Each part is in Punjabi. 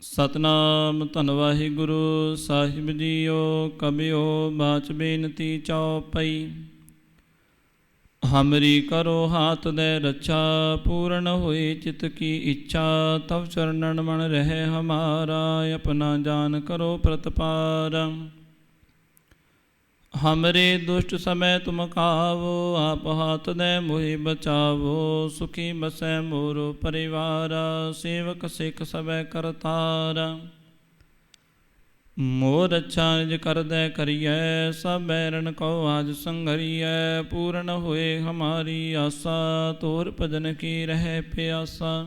ਸਤਨਾਮ ਧੰਨ ਵਾਹਿਗੁਰੂ, ਸਾਹਿਬ ਜੀਓ ਕਬਿਓ, ਬਾਚ ਬੇਨਤੀ ਚਉਪਈ ਹਮਰੀ ਕਰੋ ਹਾਥ ਦੇ ਰੱਛਾ, ਪੂਰਨ ਹੋਏ ਚਿਤ ਕੀ ਇੱਛਾ, ਤਵ ਚਰਨਨ ਮਨ ਰਹੇ ਹਮਾਰਾ, ਆਪਣਾ ਜਾਨ ਕਰੋ ਪ੍ਰਤਪਾਰ। ਹਮਰੇ ਦੁਸ਼ਟ ਸਮੈ ਤੁਮ ਕਾਵੋ ਆਪ ਹਾਥ ਦੇ ਮੋਹਿ ਬਚਾਵੋ ਸੁਖੀ ਬਸੈ ਮੋਰੋ ਪਰਿਵਾਰ ਸੇਵਕ ਸਿੱਖ ਸਭੈ ਕਰਤਾਰ ਮੋਰ ਅੱਛਾ ਨਿਜ ਕਰਦੈ ਕਰੀਐ ਸਭ ਬੈਰਨ ਕੋ ਆਜ ਸੰਘਰੀਐ ਪੂਰਨ ਹੋਏ ਹਮਾਰੀ ਆਸਾ ਤੋਰ ਭਜਨ ਕੀ ਰਹਿ ਪਿਆਸਾ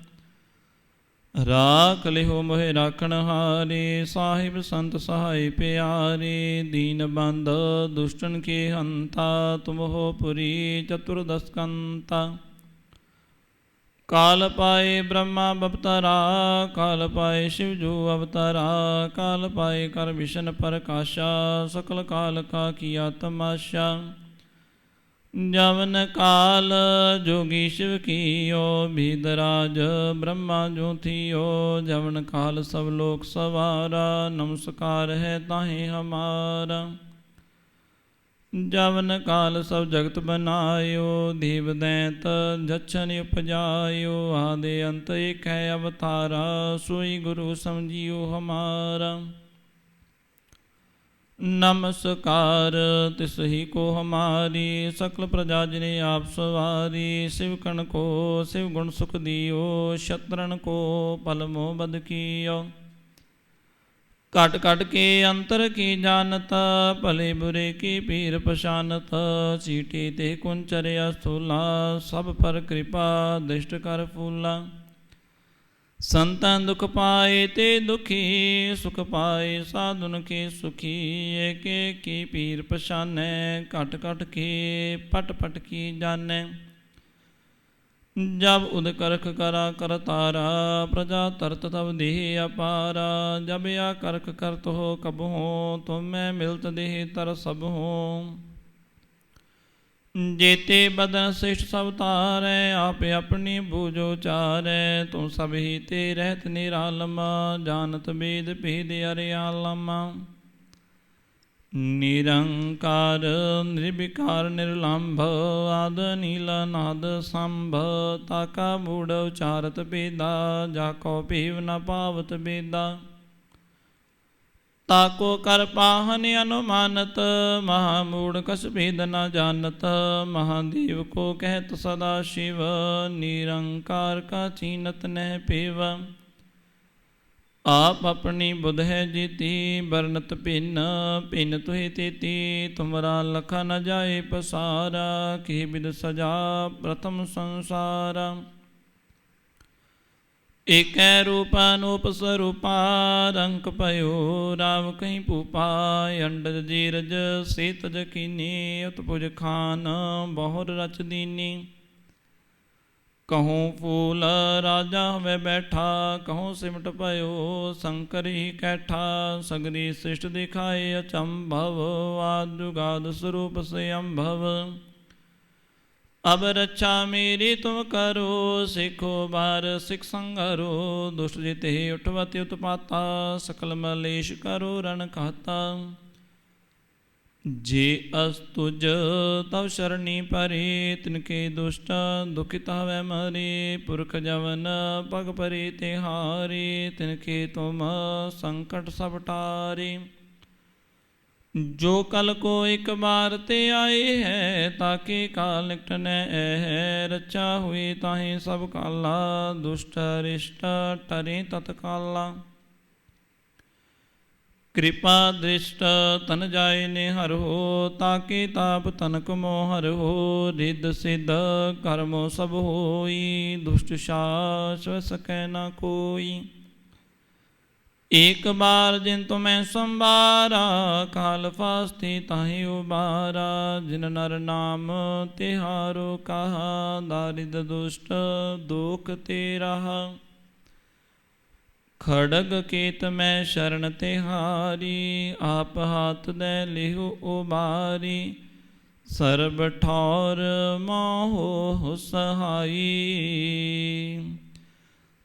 ਰਾਖ ਲਿਓ ਮੋਹਿ ਰਾਖਣ ਹਾਰੇ, ਸਾਹਿਬ ਸੰਤ ਸਹਾਈ ਪਿਆਰੇ, ਦੀਨ ਬੰਦ ਦੁਸ਼ਟਨ ਕੀ ਹੰਤਾ, ਤੁਮ ਹੋ ਪੁਰੀ ਚਤੁਰਦਸਕੰਤਾ ਕਾਲ ਪਾਏ ਬ੍ਰਹਮਾ ਬਪਤਰਾ, ਕਾਲ ਪਾਏ ਸ਼ਿਵ ਜੋ ਅਵਤਾਰਾ, ਕਾਲ ਪਾਏ ਕਰ ਵਿਸ਼ਨ ਪ੍ਰਕਾਸ਼ਾ, ਸਕਲ ਕਾਲ ਕਾ ਕੀਆ ਤਮਾਸ਼ਾ ਜਵਨ ਕਾਲ ਜੋਗੀ ਸ਼ਿਵ ਕੀਓ ਭੀਦਰਾਜ ਬ੍ਰਹਮਾ ਜੋ ਥੀਓ, ਜਵਨ ਕਾਲ ਸਭ ਲੋਕ ਸਵਾਰਾ, ਨਮਸਕਾਰ ਹੈ ਤਾਹੇ ਹਮਾਰਾ। ਜਵਨ ਕਾਲ ਸਭ ਜਗਤ ਬਨਾਇਓ, ਦੇਵ ਦੈਂਤ ਜਛਨ ਉਪਜਾਇਓ, ਆਦੇ ਅੰਤ ਇਕ ਹੈ ਅਵਤਾਰਾ, ਸੋਈ ਗੁਰੂ ਸਮਝਿਓ ਹਮਾਰਾ। ਨਮਸਕਾਰ, ਤਿਸ ਹੀ ਕੋ ਹਮਾਰੀ, ਸਕਲ ਪ੍ਰਜਾ ਜਿਨੇ ਆਪ ਸਵਾਰੀ ਸ਼ਿਵਕਣ ਕੋ, ਸਿਵ ਗੁਣ ਸੁਖ ਦਿਓ ਸ਼ਤਰਨ ਕੋ ਪਲ ਮੋਹ ਬਦ ਕੀਓ। ਕਟ ਕਟ ਕੇ ਅੰਤਰ ਕੀ ਜਾਣਤ, ਭਲੇ ਬੁਰੇ ਕੀ ਪੀਰ ਪਛਾਨਤ, ਚੀਟੀ ਤੇ ਕੁੰਚਰਿਆ ਸਥੂਲਾ, ਸਭ ਪਰ ਕਿਰਪਾ ਦ੍ਰਿਸ਼ਟ ਕਰ ਫੂਲਾ। ਸੰਤਾਂ ਦੁਖ ਪਾਏ ਤੇ ਦੁਖੀ, ਸੁਖ ਪਾਏ ਸਾਧੁਨ ਕੇ ਸੁਖੀ। ਏਕੇ ਕੀ ਪੀਰ ਪਛਾਨੈ, ਘਟ ਘਟ ਕੀ ਪਟ ਪਟ ਕੀ ਜਾਣੈ। ਜਬ ਉਦ ਕਰਖ ਕਰਾ ਕਰ ਤਾਰਾ, ਪ੍ਰਜਾ ਤਰਤ ਤਬ ਦੇਹ ਅਪਾਰਾ। ਜਬ ਆ ਕਰਖ ਕਰਤ ਹੋ ਕਬ ਹੋ ਤੁਮੈ ਮਿਲਤ ਦੇਹ ਤਰ ਸਭ ਹੋ ਜੇਤੇ ਬਦਨ ਸਿਸ਼ਟ ਸਭ ਤਾਰੈ ਆਪ ਆਪਣੀ ਬੂਝੋ ਚਾਰੈ ਤੂੰ ਸਭ ਹੀ ਤੇ ਰਹਿਤ ਨਿਰਾਲਮਾ, ਜਾਣਤ ਬੇਦ ਭੇਦ ਅਰਿਆਲਮ। ਨਿਰੰਕਾਰ, ਨਿਰਵਿਕਾਰ, ਨਿਰਲੰਭ, ਆਦ ਨੀਲ, ਨਾਦ ਸੰਭ ਤਾਕਾ ਮੂੜ ਉਚਾਰਤ ਬੇਦਾ, ਜਾ ਕੋ ਭੀਵ ਨ ਪਾਵਤ ਬੇਦਾ। ਤਾਕੋ ਕਰ ਪਾਹਨ ਅਨੁਮਾਨਤ, ਮਹਾ ਮੂੜ ਕਸ ਭੇਦ ਨ ਜਾਣਤ ਮਹਾਦੇਵ ਕੋ ਕਹਿਤ ਸਦਾ ਸ਼ਿਵ, ਨਿਰੰਕਾਰ ਕਾ ਚੀਨਤ ਨਹਿ ਪੇਵ। ਆਪ ਆਪਣੀ ਬੁਧ ਹੈ ਜੀਤੀ, ਵਰਨਤ ਭਿੰਨ ਭਿੰਨ ਤੁਹੀ ਤੇਤੀ, ਤੁਮਰਾ ਲਖ ਨ ਜਾਏ ਪਸਾਰਾ, ਕੀ ਬਿਦ ਸਜਾ ਪ੍ਰਥਮ ਸੰਸਾਰ। ਏਕੈ ਰੂਪ ਅਨੂਪ ਸਰੂਪਾ ਰੰਕ ਪਇਓ ਰਾਵ ਕਹੀਂ ਭੂਪਾ, ਅੰਡਜ ਜੀਰਜ ਸੀਤ ਜਕੀਨੀ ਉਤਪੁਜ ਖਾਨ ਬਹੁਰ ਰਚ ਦੀਨੀ। ਕਹੂੰ ਫੂਲ ਰਾਜਾ ਹੋਵੇ ਬੈਠਾ, ਕਹੂੰ ਸਿਮਟ ਪਇਓ ਸੰਕਰੀ ਕੈਠਾ, ਸਗਰੀ ਸਿਸ਼ਟ ਦਿਖਾਏ ਅਚੰਭਵ, ਆਦ ਸਰੂਪ ਸੇ ਅੰਭਵ। ਅਬ ਰੱਛਾ ਮੇਰੀ ਤੁਮ ਕਰੋ, ਸਿਖੋ ਬਾਰ, ਸਿਖ ਸੰਗਰੋ। ਦੁਸ਼ਟ ਜਿਤੇ ਉਠਵਤੀ ਉਤਪਾਤਾ, ਸਕਲ ਮਲੇਸ਼ ਕਰੋ ਰਣ ਖਾਤਾ। ਜੇ ਅਸ ਤੁਜ ਤਵ ਸ਼ਰਣੀ ਪਰੇ ਤਿਨਕੇ ਦੁਸ਼ਟ ਦੁਖਿਤ ਹਵੈ ਮਰੇ। ਪੁਰਖ ਜਵਨ ਪਗ ਪਰੇ ਤੇ ਹਾਰੇ ਤਿਨਕੇ ਤੁਮ ਸੰਕਟ ਸਭ ਟਾਰੇ। ਜੋ ਕਲ ਕੋ ਇੱਕ ਬਾਰ ਤੇ ਆਏ ਹੈ, ਤਾਕੇ ਕਾਲ ਨਿਕਟਨੈ ਹੈ। ਰਚਾ ਹੋਈ ਤਾਹੇ ਸਭ ਕਾਲਾ, ਦੁਸ਼ਟ ਰਿਸ਼ਟ ਟਰੇ ਤਤਕਾਲਾ ਕਿਰਪਾ ਦ੍ਰਿਸ਼ਟ ਤਨ ਜਾਏ ਨੇ ਹਰ ਹੋ, ਤਾਕੇ ਤਾਪ ਤਨਕ ਮੋ ਹਰ ਹੋ। ਰਿੱਧ ਸਿੱਧ ਕਰਮੋ ਸਭ ਹੋਈ, ਦੁਸ਼ਟ ਸ਼ਾਸ ਸਕੈ ਨਾ ਕੋਈ। ਏਕ ਬਾਰ ਜਿਨ ਤੁਮੈ ਸੰਭਾਰਾ, ਕਾਲ ਫਾਸਤੇ ਤਾਹੀ ਉਬਾਰਾ। ਜਿਨ ਨਰ ਨਾਮ ਤਿਹਾਰੋ ਕਹਾ, ਦਾਰਿਦ ਦੁਸ਼ਟ ਦੁਖ ਤੇ ਰਹਾ ਖੜਗ ਕੇਤ ਮੈਂ ਸ਼ਰਨ ਤਿਹਾਰੀ, ਆਪ ਹਾਥ ਦੇ ਲਿਹੁ ਉਬਾਰੀ। ਸਰਬ ਠੌਰ ਮੋਹ ਸਹਾਈ